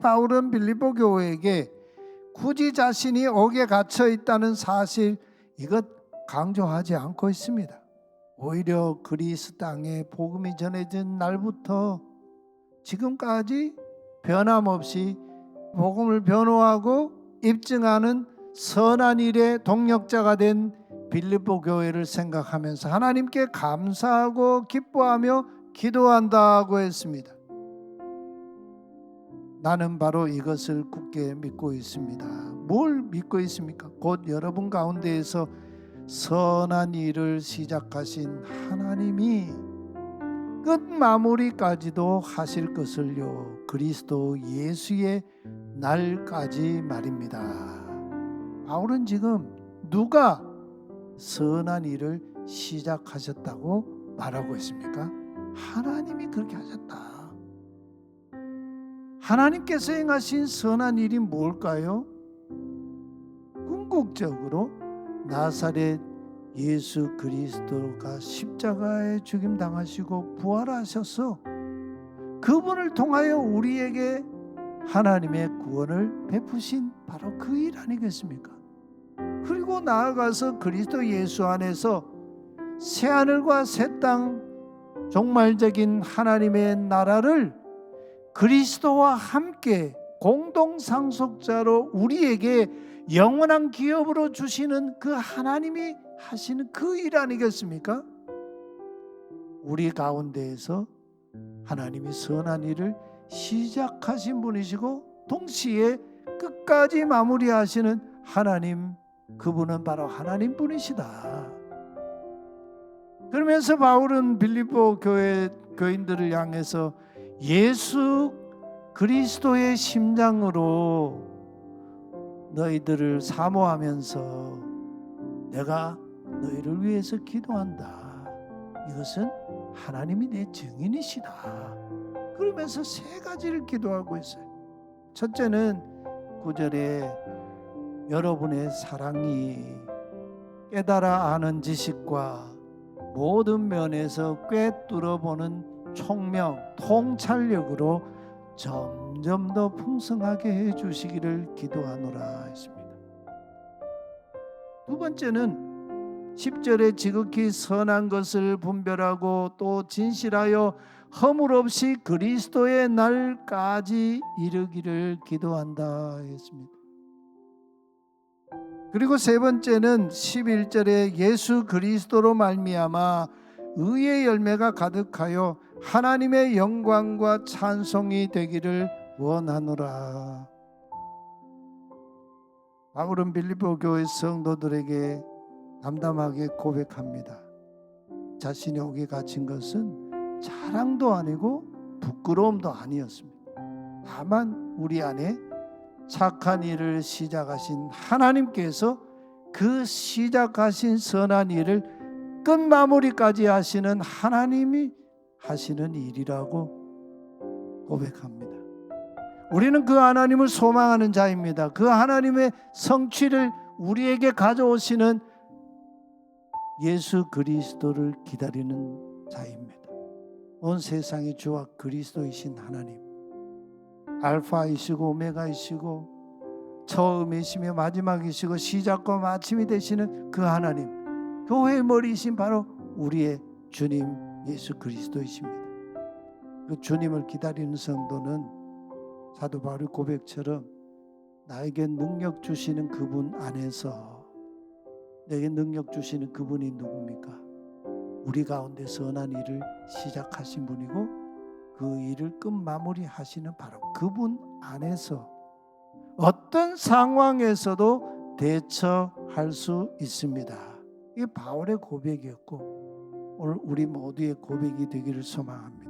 바울은 빌립보 교회에게 굳이 자신이 옥에 갇혀 있다는 사실 이것 강조하지 않고 있습니다. 오히려 그리스 땅에 복음이 전해진 날부터 지금까지 변함없이 복음을 변호하고 입증하는 선한 일의 동력자가 된 빌립보 교회를 생각하면서 하나님께 감사하고 기뻐하며 기도한다고 했습니다. 나는 바로 이것을 굳게 믿고 있습니다. 뭘 믿고 있습니까? 곧 여러분 가운데에서 선한 일을 시작하신 하나님이 끝 마무리까지도 하실 것을요. 그리스도 예수의 날까지 말입니다. 바울은 지금 누가 선한 일을 시작하셨다고 말하고 있습니까? 하나님이 그렇게 하셨다. 하나님께서 행하신 선한 일이 뭘까요? 궁극적으로 나사렛 예수 그리스도가 십자가에 죽임 당하시고 부활하셔서 그분을 통하여 우리에게 하나님의 구원을 베푸신 바로 그 일 아니겠습니까? 그리고 나아가서 그리스도 예수 안에서 새 하늘과 새 땅 종말적인 하나님의 나라를 그리스도와 함께 공동 상속자로 우리에게 영원한 기업으로 주시는 그 하나님이 하시는 그 일 아니겠습니까? 우리 가운데에서 하나님이 선한 일을 시작하신 분이시고 동시에 끝까지 마무리하시는 하나님 그분은 바로 하나님 분이시다. 그러면서 바울은 빌립보 교회 교인들을 향해서 예수 그리스도의 심장으로 너희들을 사모하면서 내가 너희를 위해서 기도한다. 이것은 하나님이 내 증인이시다. 그러면서 세 가지를 기도하고 있어요. 첫째는 구절에 여러분의 사랑이 깨달아 아는 지식과 모든 면에서 꿰뚫어 보는 총명, 통찰력으로 점점 더 풍성하게 해 주시기를 기도하노라 했습니다. 두 번째는 10절에 지극히 선한 것을 분별하고 또 진실하여 허물 없이 그리스도의 날까지 이르기를 기도한다 했습니다. 그리고 세 번째는 11절에 예수 그리스도로 말미암아 의의 열매가 가득하여 하나님의 영광과 찬송이 되기를 원하노라. 바울은 빌립보 교회 성도들에게 담담하게 고백합니다. 자신이 오게 갇힌 것은 자랑도 아니고 부끄러움도 아니었습니다. 다만 우리 안에 착한 일을 시작하신 하나님께서 그 시작하신 선한 일을 끝 마무리까지 하시는 하나님이 하시는 일이라고 고백합니다. 우리는 그 하나님을 소망하는 자입니다. 그 하나님의 성취를 우리에게 가져오시는 예수 그리스도를 기다리는 자입니다. 온 세상의 주와 그리스도이신 하나님, 알파이시고 오메가이시고 처음이시며 마지막이시고 시작과 마침이 되시는 그 하나님, 교회의 머리이신 바로 우리의 주님 예수 그리스도이십니다. 그 주님을 기다리는 성도는 사도 바울 고백처럼 나에게 능력 주시는 그분 안에서 내게 능력 주시는 그분이 누굽니까? 우리 가운데 선한 일을 시작하신 분이고 그 일을 끝 마무리하시는 바로 그분 안에서 어떤 상황에서도 대처할 수 있습니다. 이게 바울의 고백이었고 오늘 우리 모두의 고백이 되기를 소망합니다.